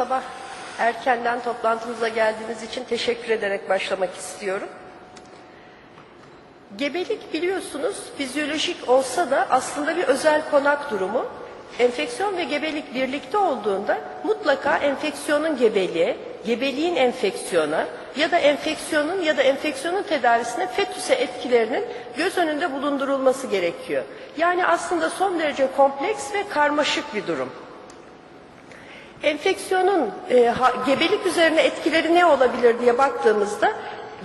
Sabah erkenden toplantımıza geldiğiniz için teşekkür ederek başlamak istiyorum. Gebelik biliyorsunuz fizyolojik olsa da aslında bir özel konak durumu. Enfeksiyon ve gebelik birlikte olduğunda mutlaka enfeksiyonun gebeliğe, gebeliğin enfeksiyona ya da enfeksiyonun ya da enfeksiyonun tedavisine fetüse etkilerinin göz önünde bulundurulması gerekiyor. Yani aslında son derece kompleks ve karmaşık bir durum. Enfeksiyonun e, ha- gebelik üzerine etkileri ne olabilir diye baktığımızda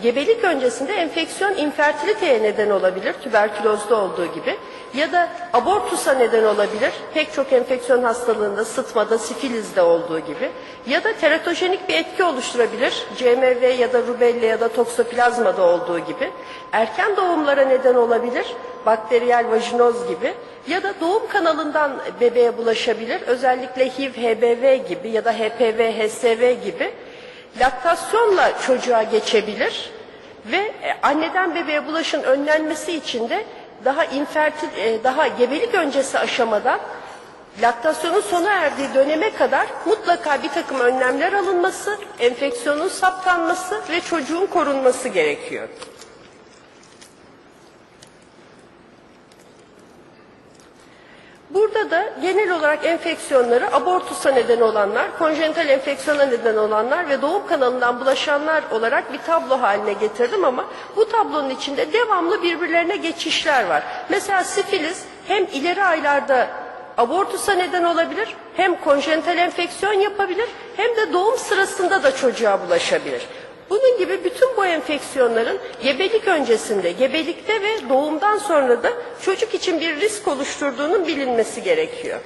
gebelik öncesinde enfeksiyon infertiliteye neden olabilir tüberkülozda olduğu gibi. Ya da abortusa neden olabilir pek çok enfeksiyon hastalığında sıtmada sifilizde olduğu gibi. Ya da teratojenik bir etki oluşturabilir CMV ya da rubella ya da toksoplazmada olduğu gibi. Erken doğumlara neden olabilir bakteriyel vajinoz gibi. Ya da doğum kanalından bebeğe bulaşabilir. Özellikle HIV, HBV gibi ya da HPV, HSV gibi laktasyonla çocuğa geçebilir ve e, anneden bebeğe bulaşın önlenmesi için de daha infertil, e, daha gebelik öncesi aşamadan laktasyonun sona erdiği döneme kadar mutlaka bir takım önlemler alınması, enfeksiyonun saptanması ve çocuğun korunması gerekiyor. Burada da genel olarak enfeksiyonları abortusa neden olanlar, konjenital enfeksiyona neden olanlar ve doğum kanalından bulaşanlar olarak bir tablo haline getirdim ama bu tablonun içinde devamlı birbirlerine geçişler var. Mesela sifilis hem ileri aylarda abortusa neden olabilir, hem konjenital enfeksiyon yapabilir, hem de doğum sırasında da çocuğa bulaşabilir. Bunun gibi bütün bu enfeksiyonların gebelik öncesinde, gebelikte ve doğumdan sonra da çocuk için bir risk oluşturduğunun bilinmesi gerekiyor.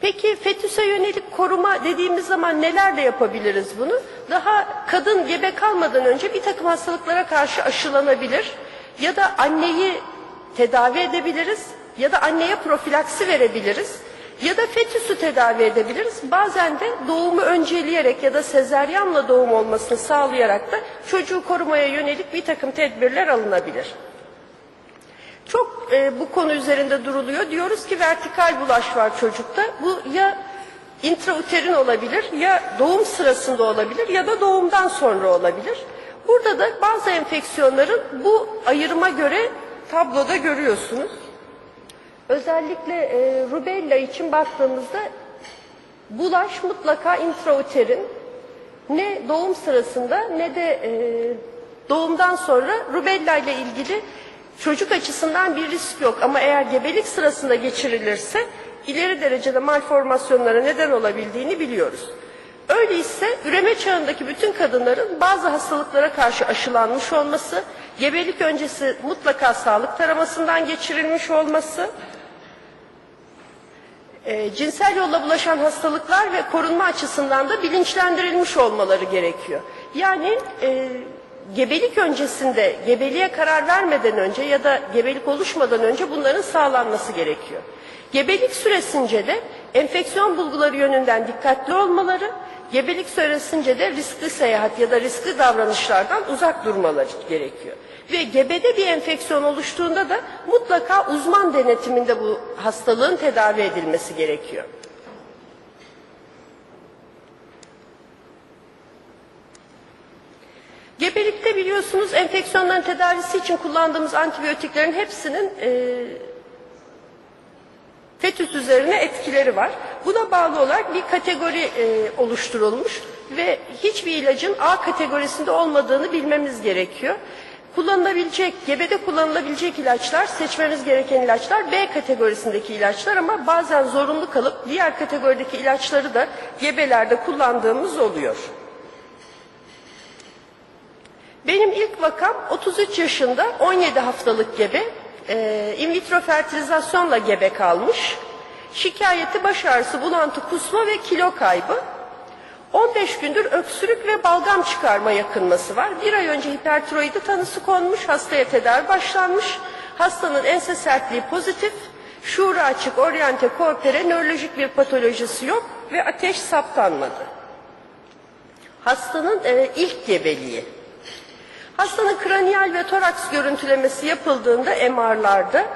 Peki fetüse yönelik koruma dediğimiz zaman nelerle yapabiliriz bunu? Daha kadın gebe kalmadan önce bir takım hastalıklara karşı aşılanabilir ya da anneyi tedavi edebiliriz ya da anneye profilaksi verebiliriz ya da fetüsü tedavi edebiliriz. Bazen de doğumu önceleyerek ya da sezeryanla doğum olmasını sağlayarak da çocuğu korumaya yönelik bir takım tedbirler alınabilir. Çok e, bu konu üzerinde duruluyor. Diyoruz ki vertikal bulaş var çocukta. Bu ya intrauterin olabilir ya doğum sırasında olabilir ya da doğumdan sonra olabilir. Burada da bazı enfeksiyonların bu ayırıma göre tabloda görüyorsunuz. Özellikle e, rubella için baktığımızda bulaş mutlaka intrauterin ne doğum sırasında ne de e, doğumdan sonra rubella ile ilgili çocuk açısından bir risk yok. Ama eğer gebelik sırasında geçirilirse ileri derecede malformasyonlara neden olabildiğini biliyoruz. Öyleyse üreme çağındaki bütün kadınların bazı hastalıklara karşı aşılanmış olması, gebelik öncesi mutlaka sağlık taramasından geçirilmiş olması, e, cinsel yolla bulaşan hastalıklar ve korunma açısından da bilinçlendirilmiş olmaları gerekiyor. Yani e, gebelik öncesinde, gebeliğe karar vermeden önce ya da gebelik oluşmadan önce bunların sağlanması gerekiyor. Gebelik süresince de enfeksiyon bulguları yönünden dikkatli olmaları, gebelik süresince de riskli seyahat ya da riskli davranışlardan uzak durmaları gerekiyor. Ve gebede bir enfeksiyon oluştuğunda da mutlaka uzman denetiminde bu hastalığın tedavi edilmesi gerekiyor. Gebelikte biliyorsunuz enfeksiyonların tedavisi için kullandığımız antibiyotiklerin hepsinin e, fetüs üzerine etkileri var. Buna bağlı olarak bir kategori e, oluşturulmuş ve hiçbir ilacın A kategorisinde olmadığını bilmemiz gerekiyor. Kullanılabilecek, gebede kullanılabilecek ilaçlar, seçmemiz gereken ilaçlar B kategorisindeki ilaçlar ama bazen zorunlu kalıp diğer kategorideki ilaçları da gebelerde kullandığımız oluyor. Benim ilk vakam 33 yaşında 17 haftalık gebe, e, in vitro fertilizasyonla gebe kalmış. Şikayeti baş ağrısı, bulantı, kusma ve kilo kaybı. 15 gündür öksürük ve balgam çıkarma yakınması var. Bir ay önce hipertiroidi tanısı konmuş, hastaya tedavi başlanmış. Hastanın ense sertliği pozitif, şuuru açık, oryante, koopere, nörolojik bir patolojisi yok ve ateş saptanmadı. Hastanın e, ilk gebeliği. Hastanın kraniyal ve toraks görüntülemesi yapıldığında MR'larda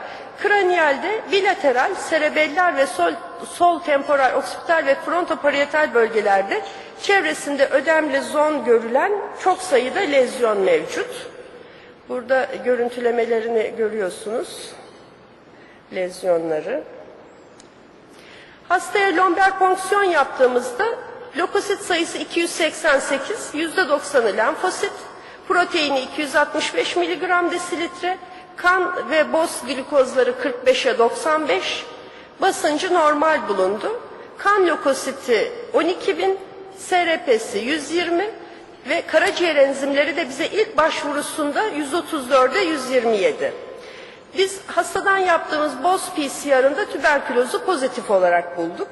Kraniyalde bilateral, serebellar ve sol, sol temporal, oksipital ve frontoparietal bölgelerde çevresinde ödemli zon görülen çok sayıda lezyon mevcut. Burada görüntülemelerini görüyorsunuz. Lezyonları. Hastaya lomber fonksiyon yaptığımızda lökosit sayısı 288, %90'ı lenfosit, proteini 265 mg desilitre, kan ve boz glikozları 45'e 95, basıncı normal bulundu. Kan lökositi 12 bin, SRP'si 120 ve karaciğer enzimleri de bize ilk başvurusunda 134'e 127. Biz hastadan yaptığımız BOS PCR'ında tüberkülozu pozitif olarak bulduk.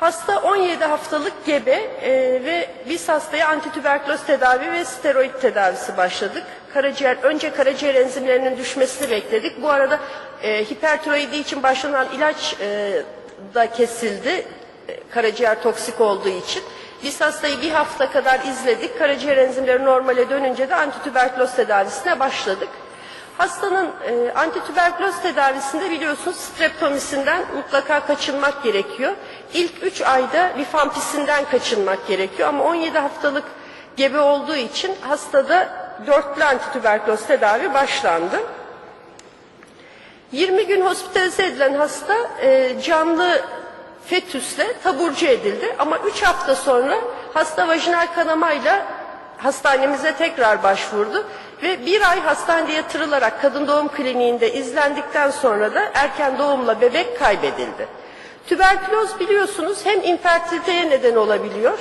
Hasta 17 haftalık gebe e, ve biz hastaya antitüberküloz tedavi ve steroid tedavisi başladık. Karaciğer önce karaciğer enzimlerinin düşmesini bekledik. Bu arada e, hipertiroidi için başlanan ilaç e, da kesildi. E, karaciğer toksik olduğu için. Biz hastayı bir hafta kadar izledik. Karaciğer enzimleri normale dönünce de antitüberküloz tedavisine başladık. Hastanın e, antitüberküloz tedavisinde biliyorsunuz streptomisinden mutlaka kaçınmak gerekiyor. İlk 3 ayda rifampisinden kaçınmak gerekiyor ama 17 haftalık gebe olduğu için hastada dörtlü antitüberküloz tedavi başlandı. 20 gün hospitalize edilen hasta e, canlı fetüsle taburcu edildi ama 3 hafta sonra hasta vajinal kanamayla hastanemize tekrar başvurdu ve bir ay hastanede yatırılarak kadın doğum kliniğinde izlendikten sonra da erken doğumla bebek kaybedildi. Tüberküloz biliyorsunuz hem infertiliteye neden olabiliyor,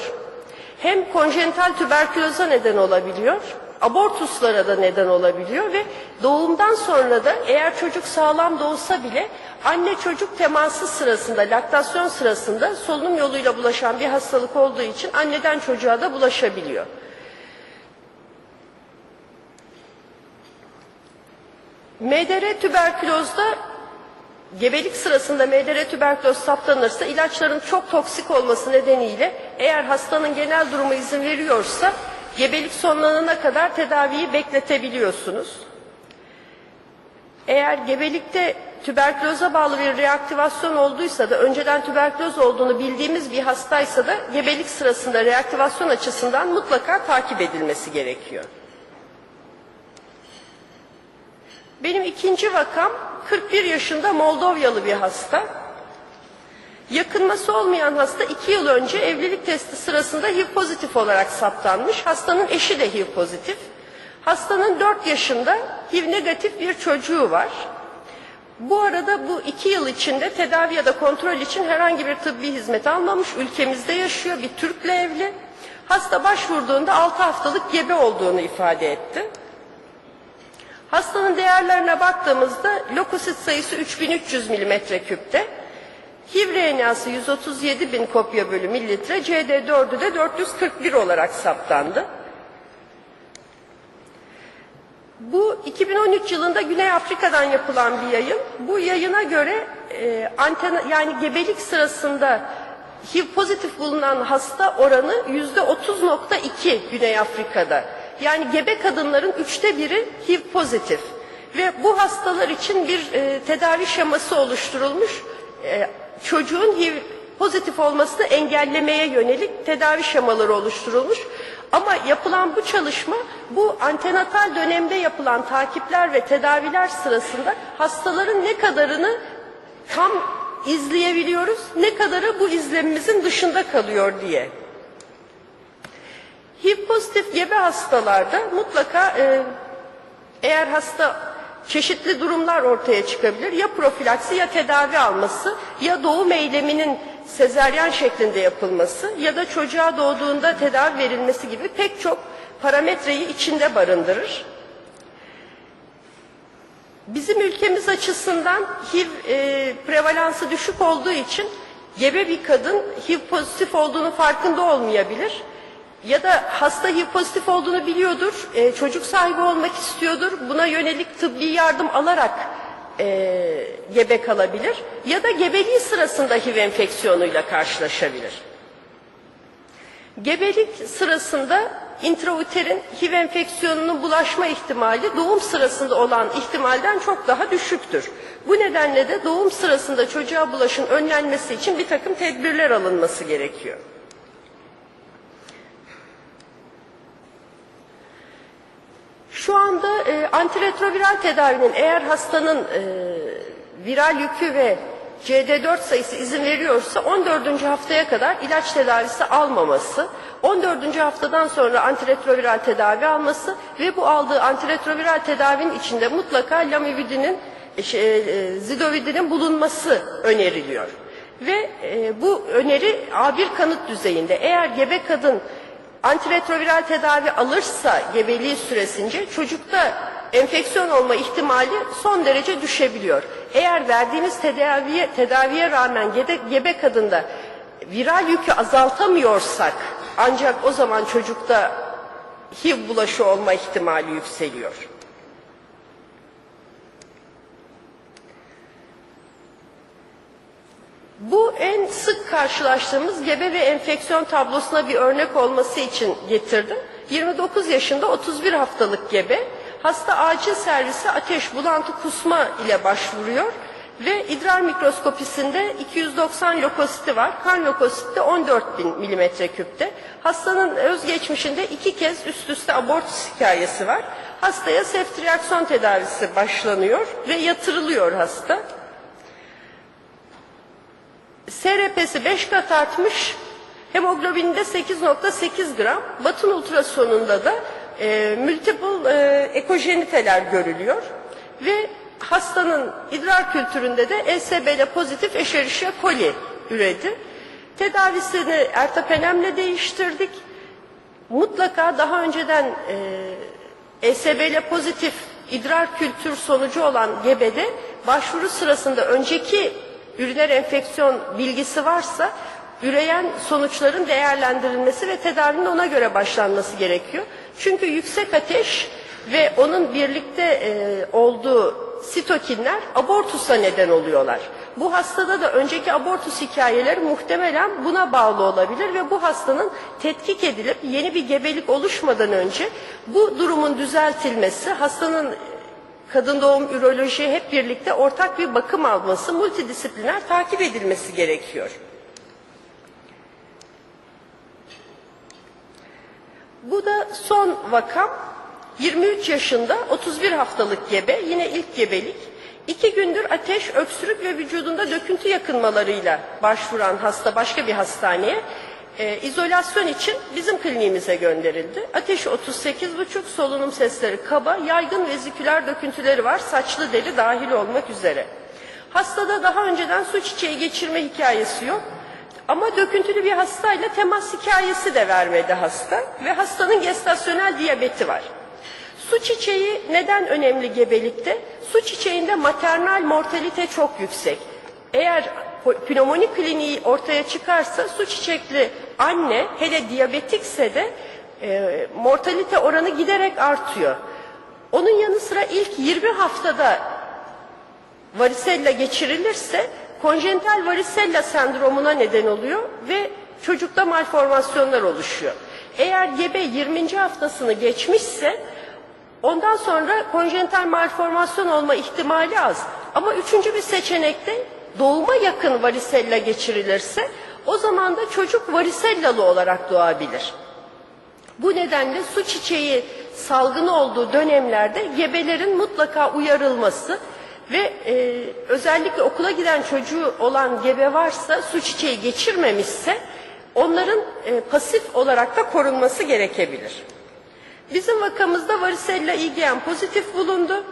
hem konjenital tüberküloza neden olabiliyor, abortuslara da neden olabiliyor ve doğumdan sonra da eğer çocuk sağlam doğsa bile anne çocuk teması sırasında, laktasyon sırasında solunum yoluyla bulaşan bir hastalık olduğu için anneden çocuğa da bulaşabiliyor. MDR tüberkülozda gebelik sırasında MDR tüberküloz saptanırsa ilaçların çok toksik olması nedeniyle eğer hastanın genel durumu izin veriyorsa gebelik sonlanana kadar tedaviyi bekletebiliyorsunuz. Eğer gebelikte tüberküloza bağlı bir reaktivasyon olduysa da önceden tüberküloz olduğunu bildiğimiz bir hastaysa da gebelik sırasında reaktivasyon açısından mutlaka takip edilmesi gerekiyor. Benim ikinci vakam 41 yaşında Moldovyalı bir hasta. Yakınması olmayan hasta iki yıl önce evlilik testi sırasında HIV pozitif olarak saptanmış. Hastanın eşi de HIV pozitif. Hastanın 4 yaşında HIV negatif bir çocuğu var. Bu arada bu iki yıl içinde tedavi ya da kontrol için herhangi bir tıbbi hizmet almamış. Ülkemizde yaşıyor, bir Türk'le evli. Hasta başvurduğunda 6 haftalık gebe olduğunu ifade etti. Hastanın değerlerine baktığımızda lökosit sayısı 3300 milimetre küpte. HIV RNA'sı 137 bin kopya bölü mililitre, CD4'ü de 441 olarak saptandı. Bu 2013 yılında Güney Afrika'dan yapılan bir yayın. Bu yayına göre e, antena yani gebelik sırasında HIV pozitif bulunan hasta oranı yüzde 30.2 Güney Afrika'da. Yani gebe kadınların üçte biri HIV pozitif. Ve bu hastalar için bir e, tedavi şeması oluşturulmuş. E, çocuğun HIV pozitif olmasını engellemeye yönelik tedavi şemaları oluşturulmuş. Ama yapılan bu çalışma bu antenatal dönemde yapılan takipler ve tedaviler sırasında hastaların ne kadarını tam izleyebiliyoruz, ne kadarı bu izlemimizin dışında kalıyor diye. HIV pozitif gebe hastalarda mutlaka e, eğer hasta çeşitli durumlar ortaya çıkabilir. Ya profilaksi ya tedavi alması ya doğum eyleminin sezeryan şeklinde yapılması ya da çocuğa doğduğunda tedavi verilmesi gibi pek çok parametreyi içinde barındırır. Bizim ülkemiz açısından HIV e, prevalansı düşük olduğu için gebe bir kadın HIV pozitif olduğunu farkında olmayabilir ya da hasta HIV pozitif olduğunu biliyordur, e, çocuk sahibi olmak istiyordur, buna yönelik tıbbi yardım alarak e, gebe kalabilir ya da gebeliği sırasında HIV enfeksiyonuyla karşılaşabilir. Gebelik sırasında intrauterin HIV enfeksiyonunun bulaşma ihtimali doğum sırasında olan ihtimalden çok daha düşüktür. Bu nedenle de doğum sırasında çocuğa bulaşın önlenmesi için bir takım tedbirler alınması gerekiyor. Şu anda e, antiretroviral tedavinin eğer hastanın e, viral yükü ve CD4 sayısı izin veriyorsa 14. haftaya kadar ilaç tedavisi almaması, 14. haftadan sonra antiretroviral tedavi alması ve bu aldığı antiretroviral tedavinin içinde mutlaka lamivudinin, e, şey, e, zidovidinin bulunması öneriliyor. Ve e, bu öneri A1 kanıt düzeyinde. Eğer gebe kadın antiretroviral tedavi alırsa gebeliği süresince çocukta enfeksiyon olma ihtimali son derece düşebiliyor. Eğer verdiğimiz tedaviye, tedaviye rağmen gebe, gebe kadında viral yükü azaltamıyorsak ancak o zaman çocukta HIV bulaşı olma ihtimali yükseliyor. Bu en sık karşılaştığımız gebe ve enfeksiyon tablosuna bir örnek olması için getirdim. 29 yaşında 31 haftalık gebe. Hasta acil servise ateş, bulantı, kusma ile başvuruyor ve idrar mikroskopisinde 290 lökositi var. Kan lökositi 14 bin milimetre küpte. Hastanın özgeçmişinde iki kez üst üste abortus hikayesi var. Hastaya seftriakson tedavisi başlanıyor ve yatırılıyor hasta. SRP'si 5 kat artmış, hemoglobinde 8.8 gram, batın ultrasonunda da e, multiple e, ekojeniteler görülüyor ve hastanın idrar kültüründe de ESBL pozitif Escherichia coli üredi. Tedavisini ertapenemle değiştirdik. Mutlaka daha önceden e, ESBL pozitif idrar kültür sonucu olan gebede başvuru sırasında önceki üriner enfeksiyon bilgisi varsa üreyen sonuçların değerlendirilmesi ve tedavinin ona göre başlanması gerekiyor. Çünkü yüksek ateş ve onun birlikte e, olduğu sitokinler abortusa neden oluyorlar. Bu hastada da önceki abortus hikayeleri muhtemelen buna bağlı olabilir ve bu hastanın tetkik edilip yeni bir gebelik oluşmadan önce bu durumun düzeltilmesi, hastanın kadın doğum üroloji hep birlikte ortak bir bakım alması, multidisipliner takip edilmesi gerekiyor. Bu da son vakam. 23 yaşında 31 haftalık gebe, yine ilk gebelik. İki gündür ateş, öksürük ve vücudunda döküntü yakınmalarıyla başvuran hasta başka bir hastaneye e, izolasyon için bizim kliniğimize gönderildi. Ateşi 38,5, solunum sesleri kaba, yaygın veziküler döküntüleri var, saçlı deri dahil olmak üzere. Hastada daha önceden su çiçeği geçirme hikayesi yok. Ama döküntülü bir hastayla temas hikayesi de vermedi hasta ve hastanın gestasyonel diyabeti var. Su çiçeği neden önemli gebelikte? Su çiçeğinde maternal mortalite çok yüksek. Eğer pnömoni kliniği ortaya çıkarsa su çiçekli anne hele diyabetikse de e, mortalite oranı giderek artıyor. Onun yanı sıra ilk 20 haftada varisella geçirilirse konjenital varisella sendromuna neden oluyor ve çocukta malformasyonlar oluşuyor. Eğer gebe 20. haftasını geçmişse ondan sonra konjenital malformasyon olma ihtimali az. Ama üçüncü bir seçenekte doğuma yakın varisella geçirilirse o zaman da çocuk varisellalı olarak doğabilir. Bu nedenle su çiçeği salgını olduğu dönemlerde gebelerin mutlaka uyarılması ve e, özellikle okula giden çocuğu olan gebe varsa su çiçeği geçirmemişse onların e, pasif olarak da korunması gerekebilir. Bizim vakamızda varisella IgM pozitif bulundu.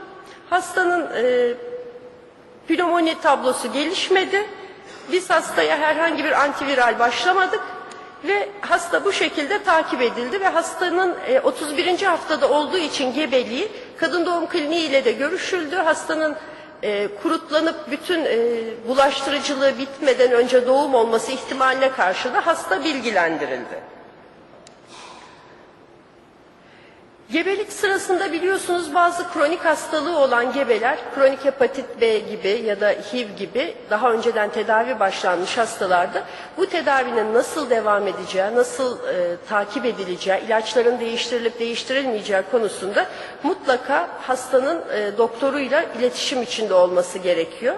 Hastanın e, pnömoni tablosu gelişmedi. Biz hastaya herhangi bir antiviral başlamadık ve hasta bu şekilde takip edildi ve hastanın 31. haftada olduğu için gebeliği kadın doğum kliniği ile de görüşüldü. Hastanın e, kurutlanıp bütün e, bulaştırıcılığı bitmeden önce doğum olması ihtimaline karşı da hasta bilgilendirildi. Gebelik sırasında biliyorsunuz bazı kronik hastalığı olan gebeler, kronik hepatit B gibi ya da HIV gibi daha önceden tedavi başlanmış hastalarda bu tedavinin nasıl devam edeceği, nasıl e, takip edileceği, ilaçların değiştirilip değiştirilmeyeceği konusunda mutlaka hastanın e, doktoruyla iletişim içinde olması gerekiyor.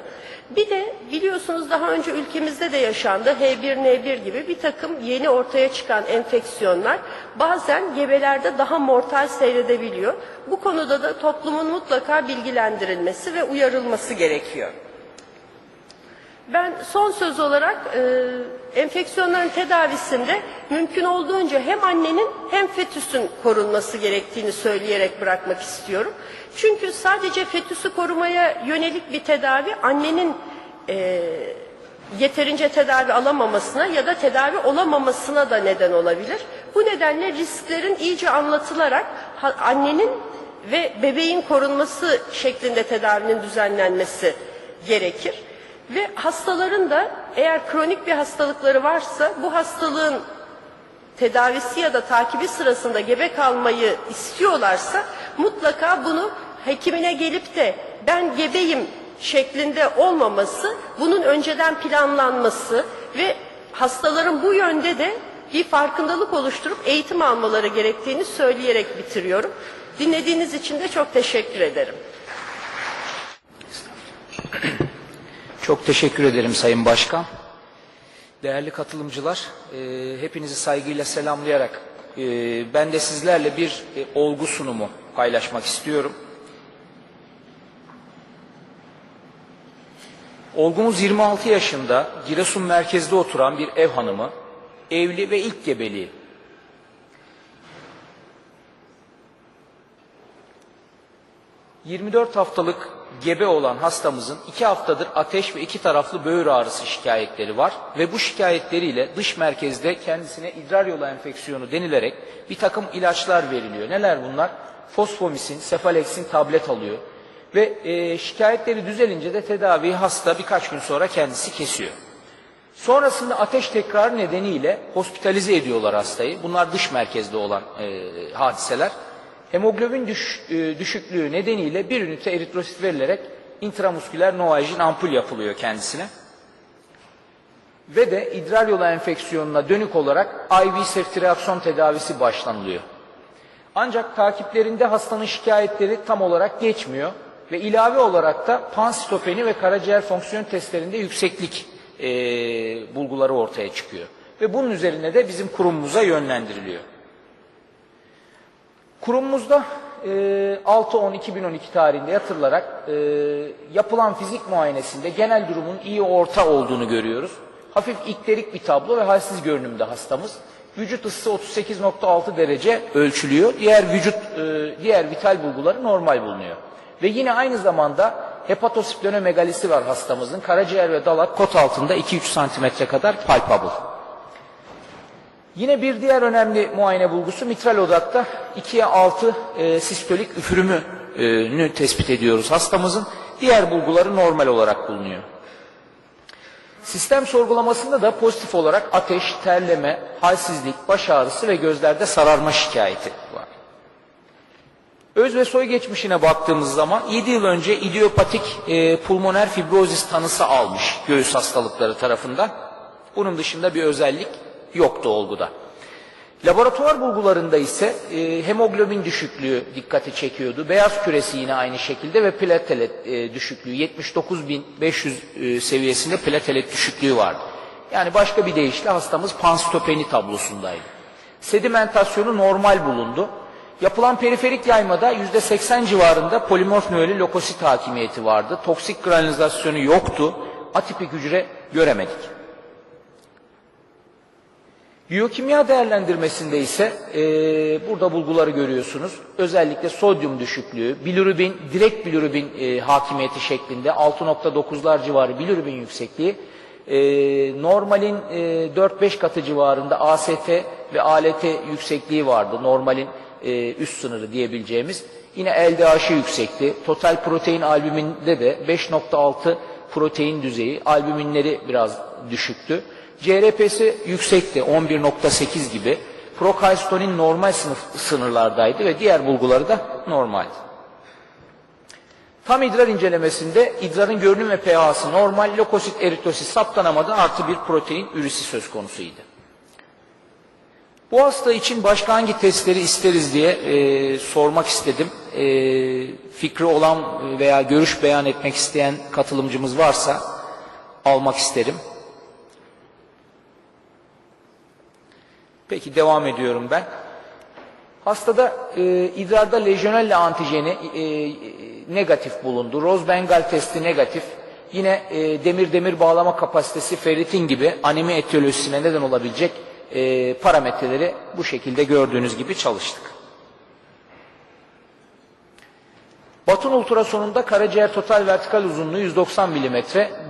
Bir de biliyorsunuz daha önce ülkemizde de yaşandı H1N1 gibi bir takım yeni ortaya çıkan enfeksiyonlar bazen gebelerde daha mortal seyredebiliyor. Bu konuda da toplumun mutlaka bilgilendirilmesi ve uyarılması gerekiyor. Ben son söz olarak e, enfeksiyonların tedavisinde mümkün olduğunca hem annenin hem fetüsün korunması gerektiğini söyleyerek bırakmak istiyorum. Çünkü sadece fetüsü korumaya yönelik bir tedavi annenin e, yeterince tedavi alamamasına ya da tedavi olamamasına da neden olabilir. Bu nedenle risklerin iyice anlatılarak annenin ve bebeğin korunması şeklinde tedavinin düzenlenmesi gerekir. Ve hastaların da eğer kronik bir hastalıkları varsa bu hastalığın tedavisi ya da takibi sırasında gebe kalmayı istiyorlarsa mutlaka bunu hekimine gelip de ben gebeyim şeklinde olmaması, bunun önceden planlanması ve hastaların bu yönde de bir farkındalık oluşturup eğitim almaları gerektiğini söyleyerek bitiriyorum. Dinlediğiniz için de çok teşekkür ederim. Çok teşekkür ederim Sayın Başkan. Değerli katılımcılar, e, hepinizi saygıyla selamlayarak e, ben de sizlerle bir e, olgu sunumu paylaşmak istiyorum. Olgumuz 26 yaşında Giresun merkezde oturan bir ev hanımı, evli ve ilk gebeliği. ...24 haftalık gebe olan hastamızın 2 haftadır ateş ve iki taraflı böğür ağrısı şikayetleri var... ...ve bu şikayetleriyle dış merkezde kendisine idrar yolu enfeksiyonu denilerek... ...bir takım ilaçlar veriliyor. Neler bunlar? Fosfomisin, sefaleksin tablet alıyor. Ve e, şikayetleri düzelince de tedaviyi hasta birkaç gün sonra kendisi kesiyor. Sonrasında ateş tekrarı nedeniyle hospitalize ediyorlar hastayı. Bunlar dış merkezde olan e, hadiseler. Hemoglobin düş, e, düşüklüğü nedeniyle bir ünite eritrosit verilerek intramusküler noajin ampul yapılıyor kendisine. Ve de idrar yolu enfeksiyonuna dönük olarak IV seftriakson tedavisi başlanılıyor. Ancak takiplerinde hastanın şikayetleri tam olarak geçmiyor ve ilave olarak da pansitopeni ve karaciğer fonksiyon testlerinde yükseklik e, bulguları ortaya çıkıyor. Ve bunun üzerine de bizim kurumumuza yönlendiriliyor. Kurumumuzda e, 6-10-2012 tarihinde yatırılarak e, yapılan fizik muayenesinde genel durumun iyi orta olduğunu görüyoruz. Hafif ikterik bir tablo ve halsiz görünümde hastamız. Vücut ısısı 38.6 derece ölçülüyor. Diğer vücut, e, diğer vital bulguları normal bulunuyor. Ve yine aynı zamanda hepatosplenomegalisi var hastamızın. Karaciğer ve dalak kot altında 2-3 santimetre kadar palpable. Yine bir diğer önemli muayene bulgusu mitral odakta 2'ye 6 e, sistolik üfürümünü tespit ediyoruz hastamızın. Diğer bulguları normal olarak bulunuyor. Sistem sorgulamasında da pozitif olarak ateş, terleme, halsizlik, baş ağrısı ve gözlerde sararma şikayeti var. Öz ve soy geçmişine baktığımız zaman 7 yıl önce idiopatik e, pulmoner fibrozis tanısı almış göğüs hastalıkları tarafından. Bunun dışında bir özellik yoktu olguda. Laboratuvar bulgularında ise e, hemoglobin düşüklüğü dikkati çekiyordu. Beyaz küresi yine aynı şekilde ve platelet e, düşüklüğü 79.500 e, seviyesinde platelet düşüklüğü vardı. Yani başka bir deyişle hastamız panstopeni tablosundaydı. Sedimentasyonu normal bulundu. Yapılan periferik yaymada %80 civarında polimorf nöeli lokosit hakimiyeti vardı. Toksik granülizasyonu yoktu. Atipik hücre göremedik. Biyokimya değerlendirmesinde ise e, burada bulguları görüyorsunuz. Özellikle sodyum düşüklüğü, bilirubin, direkt bilirubin e, hakimiyeti şeklinde 6.9'lar civarı bilirubin yüksekliği, e, normalin e, 4-5 katı civarında AST ve ALT yüksekliği vardı. Normalin e, üst sınırı diyebileceğimiz. Yine LDH'ı yüksekti. Total protein albüminde de 5.6 protein düzeyi, albüminleri biraz düşüktü. CRP'si yüksekti 11.8 gibi prokalstonin normal sınıf, sınırlardaydı ve diğer bulguları da normaldi. Tam idrar incelemesinde idrarın görünüm ve pH'sı normal, lökosit eritrosit saptanamadı artı bir protein ürisi söz konusuydu. Bu hasta için başka hangi testleri isteriz diye e, sormak istedim. E, fikri olan veya görüş beyan etmek isteyen katılımcımız varsa almak isterim. Peki devam ediyorum ben. Hastada e, idrarda lejyonella antijeni e, e, negatif bulundu. Rose-Bengal testi negatif. Yine e, demir-demir bağlama kapasitesi ferritin gibi anemi etiyolojisine neden olabilecek e, parametreleri bu şekilde gördüğünüz gibi çalıştık. Batın ultrasonunda karaciğer total vertikal uzunluğu 190 mm,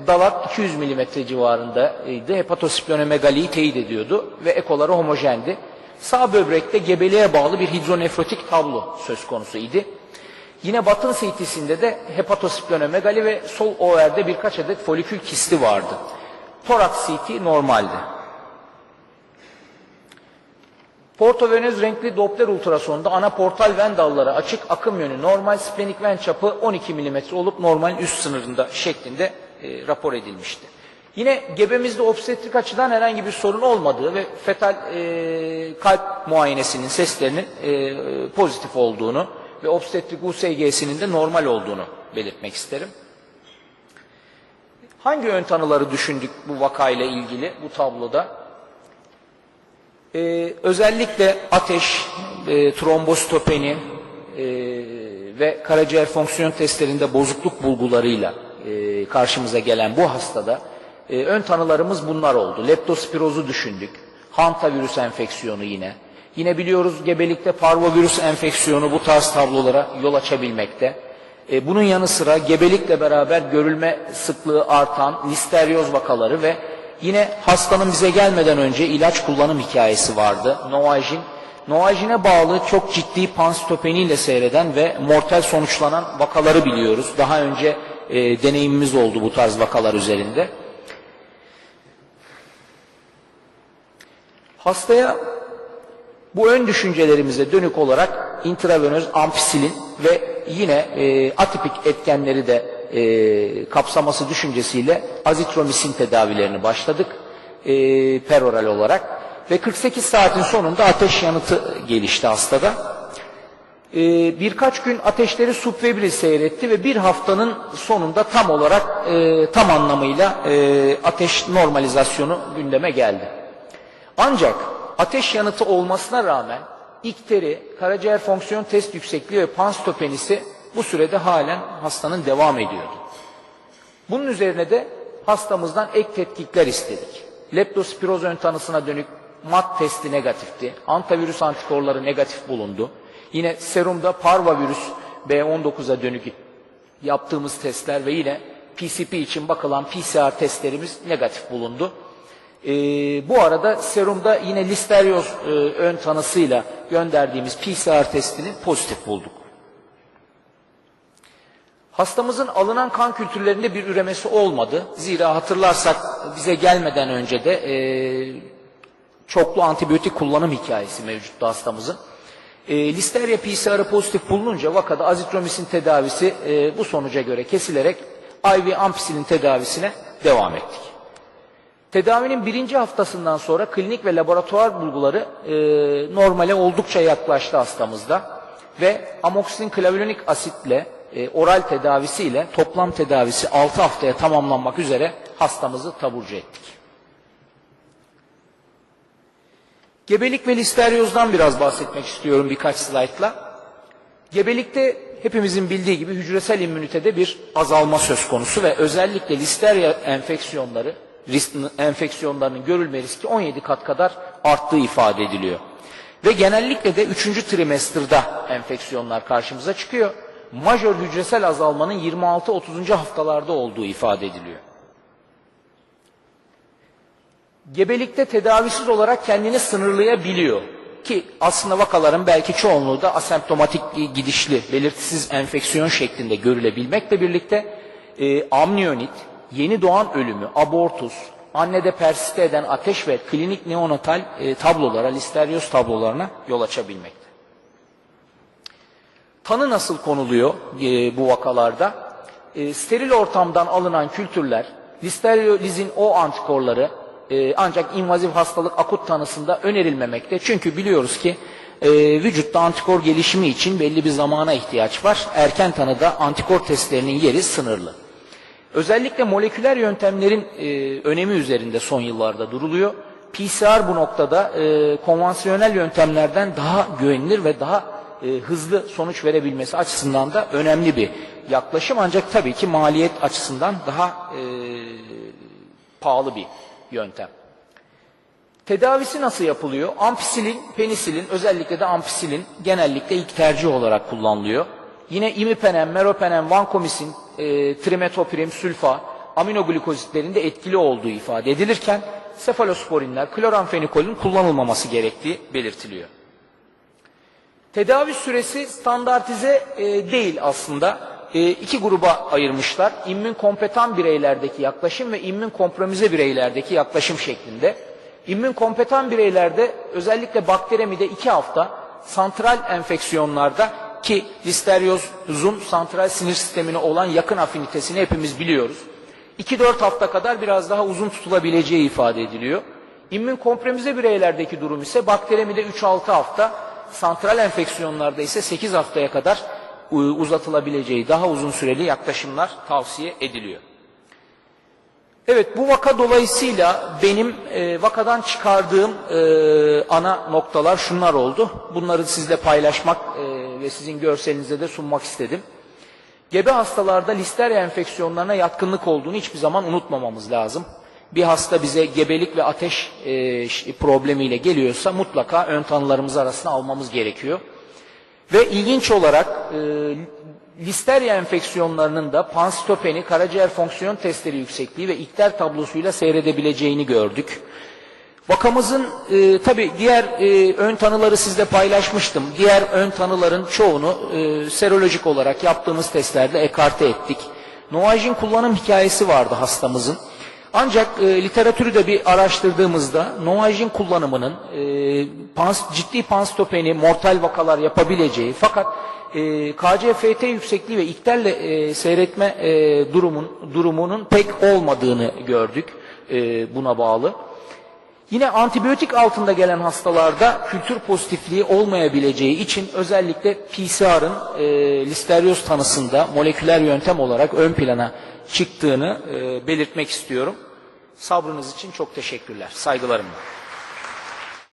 dalak 200 mm civarındaydı. Hepatosplenomegali teyit ediyordu ve ekoları homojendi. Sağ böbrekte gebeliğe bağlı bir hidronefrotik tablo söz konusu idi. Yine batın CT'sinde de hepatosplenomegali ve sol OR'de birkaç adet folikül kisti vardı. Toraks CT normaldi. Portovenöz renkli Doppler ultrasonda ana portal ven dalları açık, akım yönü normal, splenik ven çapı 12 mm olup normal üst sınırında şeklinde e, rapor edilmişti. Yine gebemizde obstetrik açıdan herhangi bir sorun olmadığı ve fetal e, kalp muayenesinin seslerinin e, pozitif olduğunu ve obstetrik USG'sinin de normal olduğunu belirtmek isterim. Hangi ön tanıları düşündük bu vakayla ilgili bu tabloda? Ee, özellikle ateş, e, trombositopeni e, ve karaciğer fonksiyon testlerinde bozukluk bulgularıyla e, karşımıza gelen bu hastada e, ön tanılarımız bunlar oldu. Leptospirozu düşündük. Hantavirüs enfeksiyonu yine. Yine biliyoruz gebelikte parvovirüs enfeksiyonu bu tarz tablolara yol açabilmekte. E, bunun yanı sıra gebelikle beraber görülme sıklığı artan listeryoz vakaları ve Yine hastanın bize gelmeden önce ilaç kullanım hikayesi vardı. Noajin. Noajin'e bağlı çok ciddi pansitopeniyle seyreden ve mortal sonuçlanan vakaları biliyoruz. Daha önce e, deneyimimiz oldu bu tarz vakalar üzerinde. Hastaya bu ön düşüncelerimize dönük olarak intravenöz ampisilin ve yine e, atipik etkenleri de e, kapsaması düşüncesiyle azitromisin tedavilerini başladık e, peroral olarak ve 48 saatin sonunda ateş yanıtı gelişti hastada. E, birkaç gün ateşleri subfebril seyretti ve bir haftanın sonunda tam olarak e, tam anlamıyla e, ateş normalizasyonu gündeme geldi. Ancak ateş yanıtı olmasına rağmen ikteri, karaciğer fonksiyon test yüksekliği ve panstopenisi bu sürede halen hastanın devam ediyordu. Bunun üzerine de hastamızdan ek tetkikler istedik. Leptospiroz ön tanısına dönük mat testi negatifti. Antivirüs antikorları negatif bulundu. Yine serumda parvavirüs B19'a dönük yaptığımız testler ve yine PCP için bakılan PCR testlerimiz negatif bulundu. Ee, bu arada serumda yine listeryoz e, ön tanısıyla gönderdiğimiz PCR testini pozitif bulduk. Hastamızın alınan kan kültürlerinde bir üremesi olmadı. Zira hatırlarsak bize gelmeden önce de e, çoklu antibiyotik kullanım hikayesi mevcuttu hastamızın. E, Listeria PCR'ı pozitif bulununca vakada azitromisin tedavisi e, bu sonuca göre kesilerek IV ampicillin tedavisine devam ettik. Tedavinin birinci haftasından sonra klinik ve laboratuvar bulguları e, normale oldukça yaklaştı hastamızda ve amoksisin klavulonik asitle e, oral tedavisiyle toplam tedavisi 6 haftaya tamamlanmak üzere hastamızı taburcu ettik. Gebelik ve listeryozdan biraz bahsetmek istiyorum birkaç slaytla. Gebelikte hepimizin bildiği gibi hücresel immünitede bir azalma söz konusu ve özellikle listerya enfeksiyonları risk, enfeksiyonlarının görülme riski 17 kat kadar arttığı ifade ediliyor. Ve genellikle de 3. trimesterda enfeksiyonlar karşımıza çıkıyor majör hücresel azalmanın 26-30. haftalarda olduğu ifade ediliyor. Gebelikte tedavisiz olarak kendini sınırlayabiliyor. Ki aslında vakaların belki çoğunluğu da asemptomatik gidişli, belirtisiz enfeksiyon şeklinde görülebilmekle birlikte e, amniyonit, yeni doğan ölümü, abortus, annede persiste eden ateş ve klinik neonatal e, tablolara, listeryoz tablolarına yol açabilmekte. Tanı nasıl konuluyor e, bu vakalarda? E, steril ortamdan alınan kültürler, listeryolizin O antikorları e, ancak invazif hastalık akut tanısında önerilmemekte. Çünkü biliyoruz ki e, vücutta antikor gelişimi için belli bir zamana ihtiyaç var. Erken tanıda antikor testlerinin yeri sınırlı. Özellikle moleküler yöntemlerin e, önemi üzerinde son yıllarda duruluyor. PCR bu noktada e, konvansiyonel yöntemlerden daha güvenilir ve daha e, hızlı sonuç verebilmesi açısından da önemli bir yaklaşım. Ancak tabii ki maliyet açısından daha e, pahalı bir yöntem. Tedavisi nasıl yapılıyor? Ampisilin, penisilin, özellikle de ampisilin genellikle ilk tercih olarak kullanılıyor. Yine imipenem, meropenem, vankomisin, e, trimetoprim, sülfa, aminoglikozitlerin de etkili olduğu ifade edilirken sefalosporinler, kloramfenikolün kullanılmaması gerektiği belirtiliyor. Tedavi süresi standartize e, değil aslında. E, iki gruba ayırmışlar. İmmün kompetan bireylerdeki yaklaşım ve immün kompromize bireylerdeki yaklaşım şeklinde. İmmün kompetan bireylerde özellikle bakteremide iki hafta, santral enfeksiyonlarda ki listeryozun santral sinir sistemine olan yakın afinitesini hepimiz biliyoruz. 2-4 hafta kadar biraz daha uzun tutulabileceği ifade ediliyor. İmmün kompromize bireylerdeki durum ise bakteremide 3-6 hafta, santral enfeksiyonlarda ise 8 haftaya kadar uzatılabileceği daha uzun süreli yaklaşımlar tavsiye ediliyor. Evet bu vaka dolayısıyla benim e, vakadan çıkardığım e, ana noktalar şunlar oldu. Bunları sizle paylaşmak e, ve sizin görselinize de sunmak istedim. Gebe hastalarda listerya enfeksiyonlarına yatkınlık olduğunu hiçbir zaman unutmamamız lazım. Bir hasta bize gebelik ve ateş e, problemiyle geliyorsa mutlaka ön tanılarımız arasına almamız gerekiyor. Ve ilginç olarak e, listerya enfeksiyonlarının da pansitopeni, karaciğer fonksiyon testleri yüksekliği ve ikter tablosuyla seyredebileceğini gördük. Vakamızın e, tabi diğer e, ön tanıları sizle paylaşmıştım. Diğer ön tanıların çoğunu e, serolojik olarak yaptığımız testlerde ekarte ettik. Noajin kullanım hikayesi vardı hastamızın. Ancak e, literatürü de bir araştırdığımızda Noajin kullanımının e, pans, ciddi pansitopeni, mortal vakalar yapabileceği fakat e, KCFT yüksekliği ve ikterle e, seyretme e, durumun durumunun pek olmadığını gördük e, buna bağlı. Yine antibiyotik altında gelen hastalarda kültür pozitifliği olmayabileceği için özellikle PCR'ın e, listeryoz tanısında moleküler yöntem olarak ön plana çıktığını e, belirtmek istiyorum. Sabrınız için çok teşekkürler. Saygılarımla.